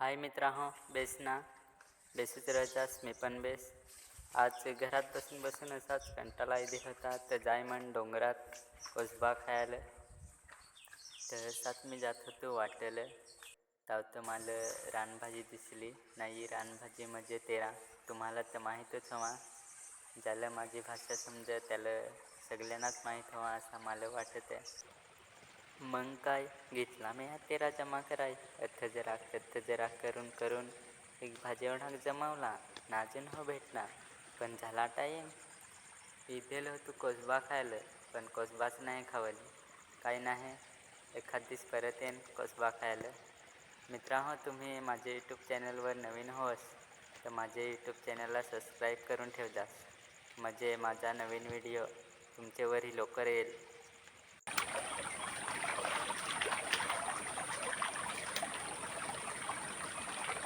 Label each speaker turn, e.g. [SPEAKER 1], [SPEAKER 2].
[SPEAKER 1] हाय मित्रांनो बेस ना. बेसूच राहतास मी पण बेस. आज घरात बसून बसून असाच कंटाळा येते होता. तर जाय म्हण डोंगरात कसबा खायला. तर सात मी जात होतो वाटेल. तर मला रानभाजी दिसली. नाही रानभाजी म्हणजे तेरा. तुम्हाला तर माहीतच हवा. ज्याला माझी भाषा समजा त्याला सगळ्यांनाच माहीत हवा असं मला वाटत. आहे मग काय? घेतला मी हा तेरा जमा कराय. अर्थ जरा अर्थ जरा करून करून. एक भाजी एवढा जमावला. नाजून हो भेटला. पण झाला टाईम इथेल तू कोसबा खायलं. पण कोसबाच नाही खावली. काही नाही. एखाद दिस परत येईन कोसबा खायला. हो तुम्ही माझ्या यूट्यूब चॅनलवर नवीन होस तर माझ्या यूट्यूब चॅनलला सबस्क्राईब करून ठेवजा म्हणजे माझा नवीन व्हिडिओ तुमच्यावरही लवकर येईल.